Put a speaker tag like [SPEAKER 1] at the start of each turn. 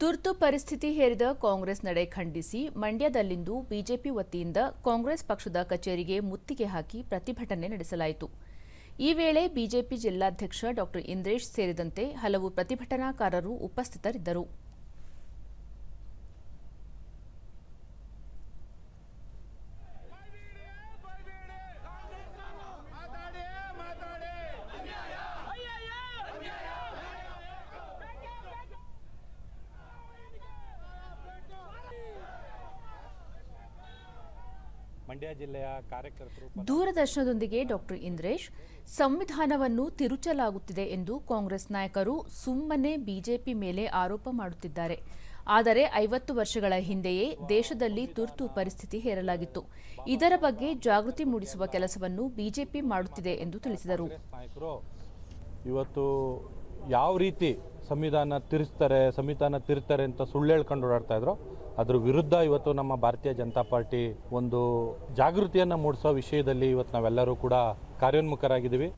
[SPEAKER 1] ತುರ್ತು ಪರಿಸ್ಥಿತಿ ಹೇರಿದ ಕಾಂಗ್ರೆಸ್ ನಡೆ ಖಂಡಿಸಿ ಮಂಡ್ಯದಲ್ಲಿಂದು ಬಿಜೆಪಿ ವತಿಯಿಂದ ಕಾಂಗ್ರೆಸ್ ಪಕ್ಷದ ಕಚೇರಿಗೆ ಮುತ್ತಿಗೆ ಹಾಕಿ ಪ್ರತಿಭಟನೆ ನಡೆಸಲಾಯಿತು. ಈ ವೇಳೆ ಬಿಜೆಪಿ ಜಿಲ್ಲಾಧ್ಯಕ್ಷ ಡಾ ಇಂದ್ರೇಶ್ ಸೇರಿದಂತೆ ಹಲವು ಪ್ರತಿಭಟನಾಕಾರರು ಉಪಸ್ಥಿತರಿದ್ದರು.
[SPEAKER 2] ಮಂಡ್ಯ ಜಿಲ್ಲೆಯ ಕಾರ್ಯಕರ್ತರು
[SPEAKER 1] ದೂರದರ್ಶನದೊಂದಿಗೆ ಡಾಕ್ಟರ್ ಇಂದ್ರೇಶ್ ಸಂವಿಧಾನವನ್ನು ತಿರುಚಲಾಗುತ್ತಿದೆ ಎಂದು ಕಾಂಗ್ರೆಸ್ ನಾಯಕರು ಸುಮ್ಮನೆ ಬಿಜೆಪಿ ಮೇಲೆ ಆರೋಪ ಮಾಡುತ್ತಿದ್ದಾರೆ. ಆದರೆ ಐವತ್ತು ವರ್ಷಗಳ ಹಿಂದೆಯೇ ದೇಶದಲ್ಲಿ ತುರ್ತು ಪರಿಸ್ಥಿತಿ ಹೇರಲಾಗಿತ್ತು. ಇದರ ಬಗ್ಗೆ ಜಾಗೃತಿ ಮೂಡಿಸುವ ಕೆಲಸವನ್ನು ಬಿಜೆಪಿ ಮಾಡುತ್ತಿದೆ ಎಂದು ತಿಳಿಸಿದರು.
[SPEAKER 2] ಇವತ್ತು ಯಾವ ರೀತಿ ಸಂವಿಧಾನ ತಿರುಸ್ತಾರೆ ಸಂವಿಧಾನ ತಿರುತ್ತಾರೆ ಅಂತ ಸುಳ್ಳು ಹೇಳ್ಕೊಂಡು ಓಡಾಡ್ತಾ ಇದ್ರು ಅದ್ರ ವಿರುದ್ಧ ಇವತ್ತು ನಮ್ಮ ಭಾರತೀಯ ಜನತಾ ಪಾರ್ಟಿ ಒಂದು ಜಾಗೃತಿಯನ್ನು ಮೂಡಿಸೋ ವಿಷಯದಲ್ಲಿ ಇವತ್ತು ನಾವೆಲ್ಲರೂ ಕೂಡ ಕಾರ್ಯೋನ್ಮುಖರಾಗಿದ್ದೀವಿ.